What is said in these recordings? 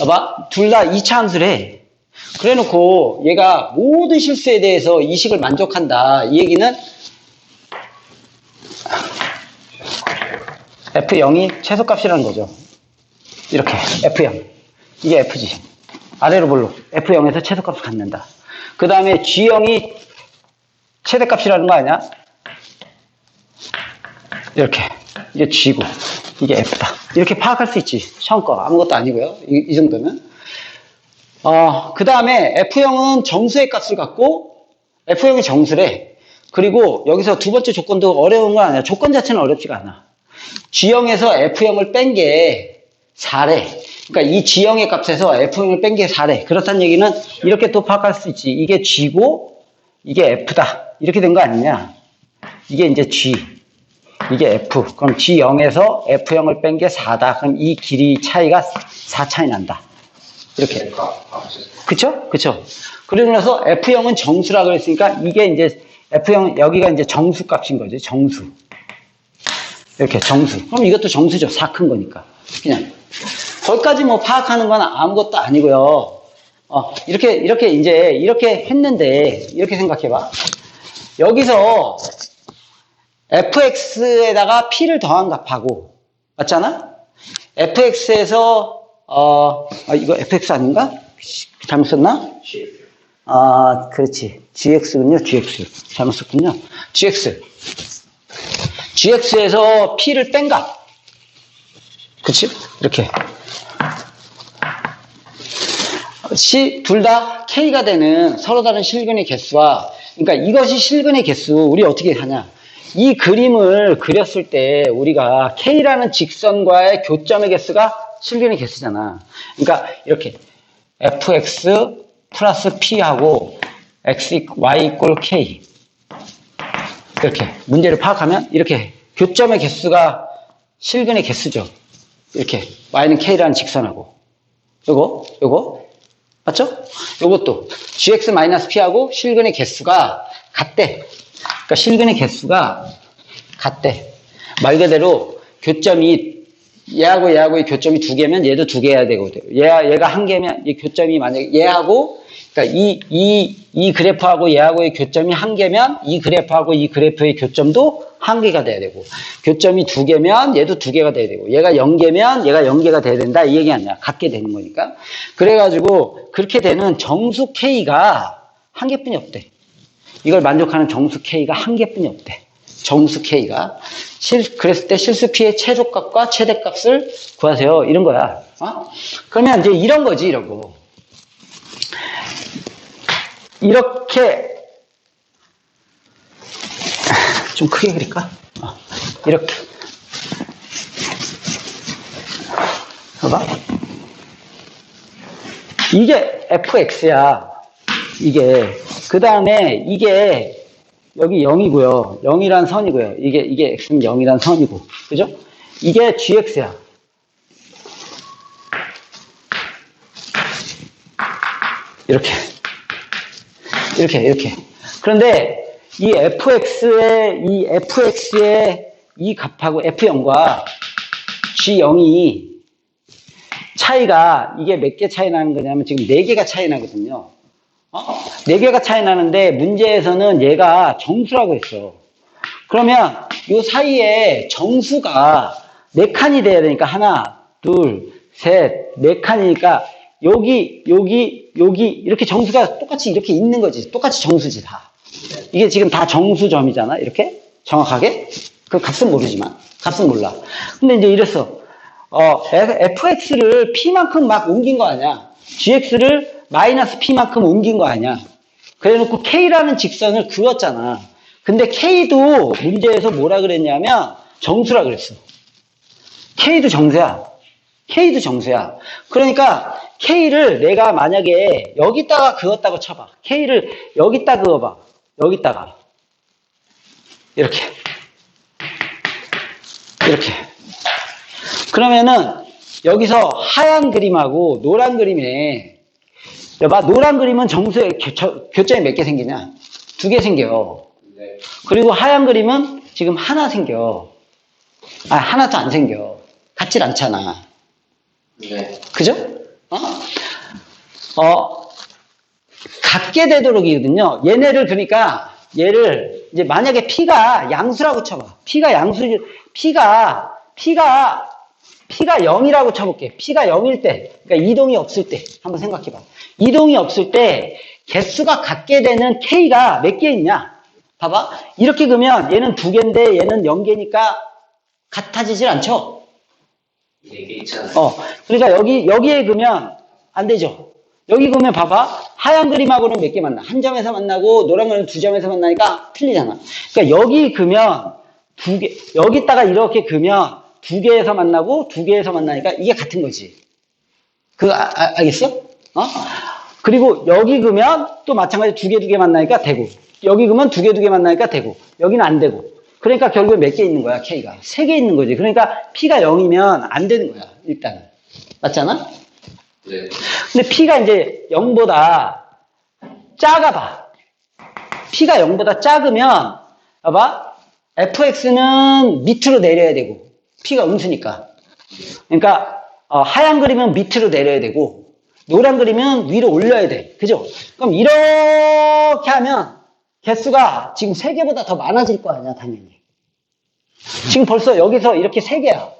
봐봐. 둘 다 2차 함수래. 그래 놓고 얘가 모든 실수에 대해서 이식을 만족한다. 이 얘기는 F0이 최소값이라는 거죠. 이렇게 F0. 이게 F지. 아래로 볼로 F0에서 최소값을 갖는다. 그 다음에 G0이 최대값이라는 거 아니야? 이렇게. 이게 G고, 이게 F다. 이렇게 파악할 수 있지. 처음 거. 아무것도 아니고요. 이, 이 정도면. 어, 그 다음에 F0은 정수의 값을 갖고, F0이 정수래. 그리고 여기서 두 번째 조건도 어려운 건 아니야. 조건 자체는 어렵지가 않아. G형에서 F형을 뺀 게 4래. 그러니까 이 G형의 값에서 F형을 뺀 게 4래. 그렇다는 얘기는 이렇게 또 파악할 수 있지. 이게 G고, 이게 F다. 이렇게 된 거 아니냐. 이게 이제 G. 이게 F. 그럼 G0에서 F형을 뺀 게 4다. 그럼 이 길이 차이가 4 차이 난다. 이렇게. 그쵸? 그쵸? 그러고 나서 F형은 정수라 그랬으니까 이게 이제 F형, 여기가 이제 정수 값인 거죠. 정수. 이렇게 정수. 그럼 이것도 정수죠. 4 큰 거니까. 그냥. 거기까지 뭐 파악하는 건 아무것도 아니고요. 어, 이렇게, 이렇게 이제, 이렇게 했는데, 이렇게 생각해봐. 여기서 fx에다가 p를 더한 값하고, 맞잖아? fx에서, 어, 아, 이거 fx 아닌가? 잘못 썼나? 아, 그렇지. gx군요, gx. 잘못 썼군요. gx. gx에서 p를 뺀 값. 그치? 이렇게. 시, 둘다 k가 되는 서로 다른 실근의 개수와, 그러니까 이것이 실근의 개수, 우리 어떻게 하냐. 이 그림을 그렸을 때 우리가 k라는 직선과의 교점의 개수가 실근의 개수잖아. 그러니까 이렇게 fx 플러스 p하고 x, y 이꼴 k. 이렇게 문제를 파악하면 이렇게 교점의 개수가 실근의 개수죠. 이렇게 y는 k라는 직선하고 요거 요거 맞죠? 요것도 gx-p하고 실근의 개수가 같대. 그러니까 실근의 개수가 같대. 말 그대로 교점이 얘하고 얘하고의 교점이 두 개면 얘도 두개 해야 되거든. 얘 얘가 한 개면 이 교점이 만약에 얘하고 그러니까 이, 이, 이 그래프하고 얘하고의 교점이 한 개면 이 그래프하고 이 그래프의 교점도 한 개가 돼야 되고 교점이 두 개면 얘도 두 개가 돼야 되고 얘가 0개면 얘가 0개가 돼야 된다 이 얘기 아니야 같게 되는 거니까 그래가지고 그렇게 되는 정수 K가 한 개뿐이 없대 이걸 만족하는 정수 K가 한 개뿐이 없대. 정수 K가. 실, 그랬을 때 실수 P의 최소값과 최대값을 구하세요. 이런 거야. 어? 그러면 이제 이런 거지 이런 거 이렇게. 좀 크게 그릴까? 어, 이렇게. 봐봐. 이게 fx야 이게 그 다음에 이게 여기 0이고요. 0이란 선이고요. 이게 이게 x는 0이란 선이고. 그죠? 이게 gx야. 이렇게. 이렇게 이렇게. 그런데 이 fx의 이 fx의 이 값하고 f0과 g0이 차이가 이게 몇 개 차이 나는 거냐면 지금 4개가 차이 나거든요. 어? 4개가 차이 나는데 문제에서는 얘가 정수라고 했어. 그러면 이 사이에 정수가 4칸이 돼야 되니까 하나, 둘, 셋, 네 칸이니까 여기, 여기, 여기 이렇게 정수가 똑같이 이렇게 있는 거지. 똑같이 정수지 다. 이게 지금 다 정수점이잖아. 이렇게 정확하게. 그 값은 모르지만 값은 몰라. 근데 이제 이랬어. 어, fx를 p만큼 막 옮긴 거 아니야. gx를 마이너스 p만큼 옮긴 거 아니야. 그래 놓고 k라는 직선을 그었잖아. 근데 k도 문제에서 뭐라 그랬냐면 정수라 그랬어. k도 정수야. k도 정수야. 그러니까 k를 내가 만약에 여기다가 그었다고 쳐봐. k를 여기다 그어봐. 여기다가 이렇게 이렇게 그러면은 여기서 하얀 그림하고 노란 그림에 여봐 노란 그림은 정수의 교, 교점이 몇 개 생기냐 두 개 생겨 네. 그리고 하얀 그림은 지금 하나 생겨 아 하나도 안 생겨 같질 않잖아 네. 그죠? 어? 어, 같게 되도록이거든요. 얘네를 그러니까 얘를 이제 만약에 P가 양수라고 쳐봐. P가 양수, P가 P가 P가 0이라고 쳐볼게. P가 0일 때, 그러니까 이동이 없을 때 한번 생각해봐. 이동이 없을 때 개수가 같게 되는 K가 몇 개 있냐? 봐봐. 이렇게 그러면 얘는 두 개인데 얘는 0개니까 같아지질 않죠? 네개 있잖아요. 어, 그러니까 여기, 여기에 그면 안 되죠. 여기 그러면 봐봐. 하얀 그림하고는 몇 개 만나? 한 점에서 만나고 노란 그림은 두 점에서 만나니까 틀리잖아. 그러니까 여기 그면 두 개, 여기다가 이렇게 그면 두 개에서 만나고 두 개에서 만나니까 이게 같은 거지. 그거 아- 아- 알겠어? 어? 그리고 여기 그면 또 마찬가지 두 개 두 개 만나니까 되고 여기 그면 두 개 두 개 만나니까 되고 여기는 안 되고. 그러니까 결국에 몇 개 있는 거야 K가? 세 개 있는 거지. 그러니까 P가 0이면 안 되는 거야 일단은. 맞잖아? 네. 근데 P가 이제 0보다 작아 봐. P가 0보다 작으면 봐봐. Fx는 밑으로 내려야 되고 P가 음수니까. 그러니까 어, 하얀 그림은 밑으로 내려야 되고 노란 그림은 위로 올려야 돼. 그죠? 그럼 이렇게 하면 개수가 지금 세개보다 더 많아질 거 아니야, 당연히. 지금 벌써 여기서 이렇게 세개야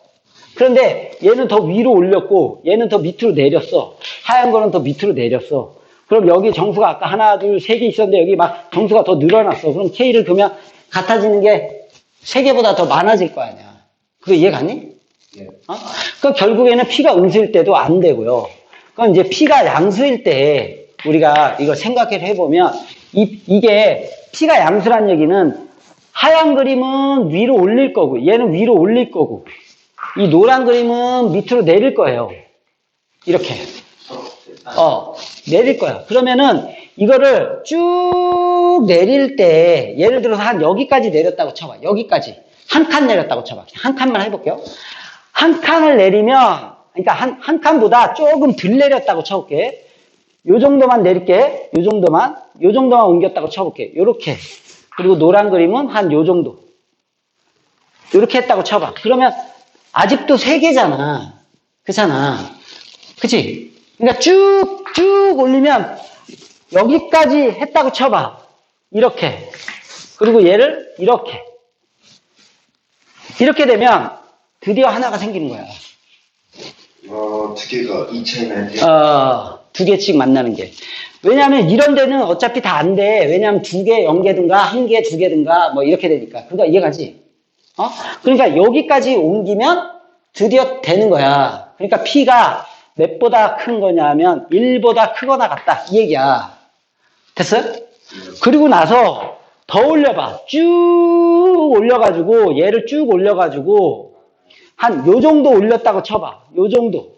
그런데 얘는 더 위로 올렸고 얘는 더 밑으로 내렸어. 하얀 거는 더 밑으로 내렸어. 그럼 여기 정수가 아까 하나, 둘, 세 개 있었는데 여기 막 정수가 더 늘어났어. 그럼 K를 그러면 같아지는 게 세개보다더 많아질 거 아니야. 그거 이해 가니? 네. 어? 그 결국에는 P가 음수일 때도 안 되고요. 그럼 이제 P가 양수일 때 우리가 이걸 생각을 해보면 이, 이게 P가 양수란 얘기는 하얀 그림은 위로 올릴 거고 얘는 위로 올릴 거고 이 노란 그림은 밑으로 내릴 거예요. 이렇게. 어, 내릴 거야. 그러면은 이거를 쭉 내릴 때 예를 들어서 한 여기까지 내렸다고 쳐봐. 여기까지. 한 칸 내렸다고 쳐봐. 한 칸만 해볼게요. 한 칸을 내리면, 그러니까 한, 한 칸보다 조금 덜 내렸다고 쳐볼게. 요 정도만 내릴게. 요 정도만. 요 정도만 옮겼다고 쳐볼게. 요렇게. 그리고 노란 그림은 한 요 정도. 요렇게 했다고 쳐봐. 그러면 아직도 세 개잖아. 그잖아. 그치? 그러니까 쭉, 쭉 올리면 여기까지 했다고 쳐봐. 이렇게. 그리고 얘를 이렇게. 이렇게 되면 드디어 하나가 생기는 거야. 어, 두 개가 2차이나 어, 두 개씩 만나는 게. 왜냐하면 이런 데는 어차피 다 안 돼. 왜냐하면 두 개, 영 개든가, 한 개, 두 개든가, 뭐 이렇게 되니까. 그거 이해가지? 어? 그러니까 여기까지 옮기면 드디어 되는 거야. 그러니까 P가 몇보다 큰 거냐면 1보다 크거나 같다. 이 얘기야. 됐어요? 그리고 나서 더 올려봐. 쭉 올려가지고, 얘를 쭉 올려가지고, 한 요 정도 올렸다고 쳐봐. 요 정도.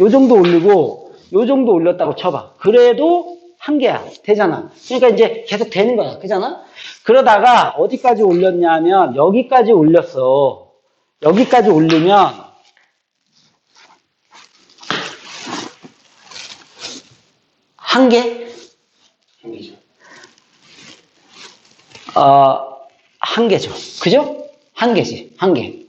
요 정도 올리고 요 정도 올렸다고 쳐봐. 그래도 한 개야. 되잖아. 그러니까 이제 계속 되는 거야. 그잖아? 그러다가 어디까지 올렸냐면 여기까지 올렸어. 여기까지 올리면 한 개? 힘이죠. 어, 한 개죠. 그죠? 한 개지. 한 개.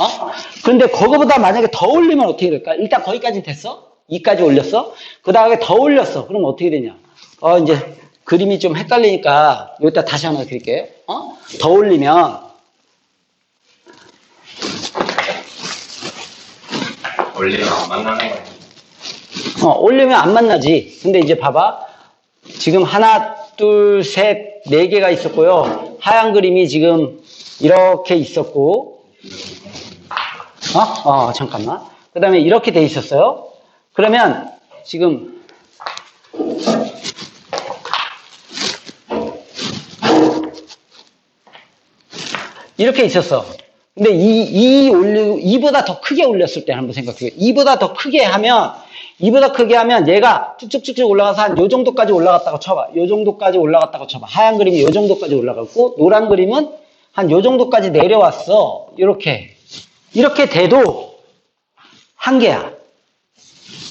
어? 근데 그거보다 만약에 더 올리면 어떻게 될까? 일단 거기까지 됐어? 2까지 올렸어? 그 다음에 더 올렸어. 그럼 어떻게 되냐? 어, 이제 그림이 좀 헷갈리니까 여기다 다시 하나 드릴게요. 어? 더 올리면 원리는 안 만나는 거예요. 어, 올리면 안 만나지. 근데 이제 봐봐. 지금 하나, 둘, 셋, 네 개가 있었고요. 하얀 그림이 지금 이렇게 있었고, 어? 어, 잠깐만. 그 다음에 이렇게 돼 있었어요. 그러면 지금 이렇게 있었어. 근데 이, 이 올리고, 이보다 더 크게 올렸을 때 한번 생각해요. 이보다 더 크게 하면, 이보다 크게 하면 얘가 쭉쭉쭉쭉 올라가서 한 요 정도까지 올라갔다고 쳐봐. 요 정도까지 올라갔다고 쳐봐. 하얀 그림이 요 정도까지 올라갔고, 노란 그림은 한 요 정도까지 내려왔어. 이렇게. 이렇게 돼도 한 개야.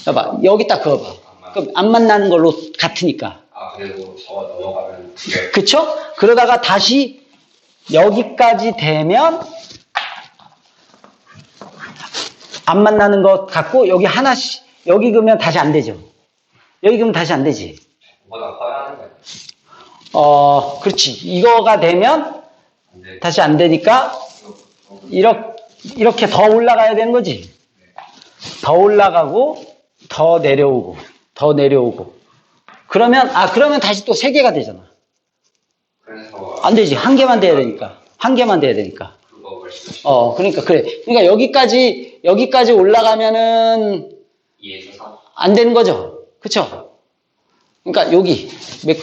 봐봐. 여기 딱 그어봐. 그럼 안 만나는 걸로 같으니까. 아, 그리고 저 넘어가면 두 개. 그쵸? 그러다가 다시 여기까지 되면 안 만나는 것 같고 여기 하나씩 여기 그으면 다시 안 되죠. 여기 그으면 다시 안 되지. 어, 그렇지. 이거가 되면 다시 안 되니까 이렇게, 이렇게 더 올라가야 되는 거지. 더 올라가고, 더 내려오고, 더 내려오고. 그러면, 아, 그러면 다시 또 세 개가 되잖아. 안 되지. 한 개만 돼야 되니까. 한 개만 돼야 되니까. 어, 그러니까, 그래. 그러니까 여기까지, 여기까지 올라가면은 2에서 3. 안 되는 거죠. 그쵸? 그러니까 여기, 몇,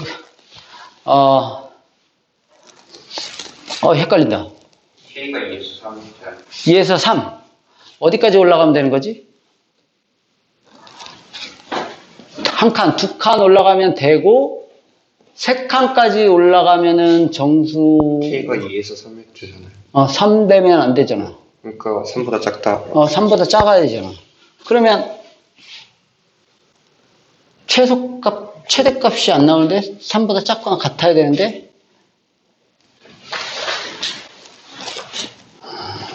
어, 어, 헷갈린다. K가 2에서 3. 2에서 3. 어디까지 올라가면 되는 거지? 한 칸, 두 칸 올라가면 되고, 세 칸까지 올라가면은 정수, K가 2에서 3에 주잖아요. 어, 3 되면 안 되잖아. 그러니까 3보다 작다. 어, 3보다 작아야 되잖아. 그러면, 최소값, 최대값이 안 나오는데, 3보다 작거나 같아야 되는데,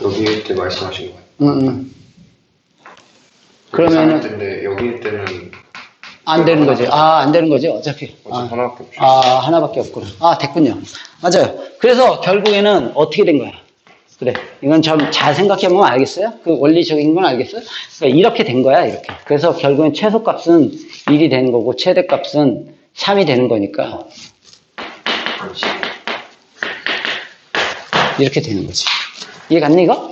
여기 때 말씀하신 거예요. 응, 응. 그러면은- 근데 여기 때는 안 되는 거지. 아, 안 되는 거지, 어차피. 어차피 아. 하나밖에 없죠. 아, 하나밖에 없구나. 아, 됐군요. 맞아요. 그래서 결국에는 어떻게 된 거야? 그래. 이건 좀 잘 생각해 보면 알겠어요? 그 원리적인 건 알겠어요? 그러니까 이렇게 된 거야, 이렇게. 그래서 결국엔 최소값은 1이 되는 거고, 최대값은 3이 되는 거니까, 이렇게 되는 거지. 이해 갔니, 이거?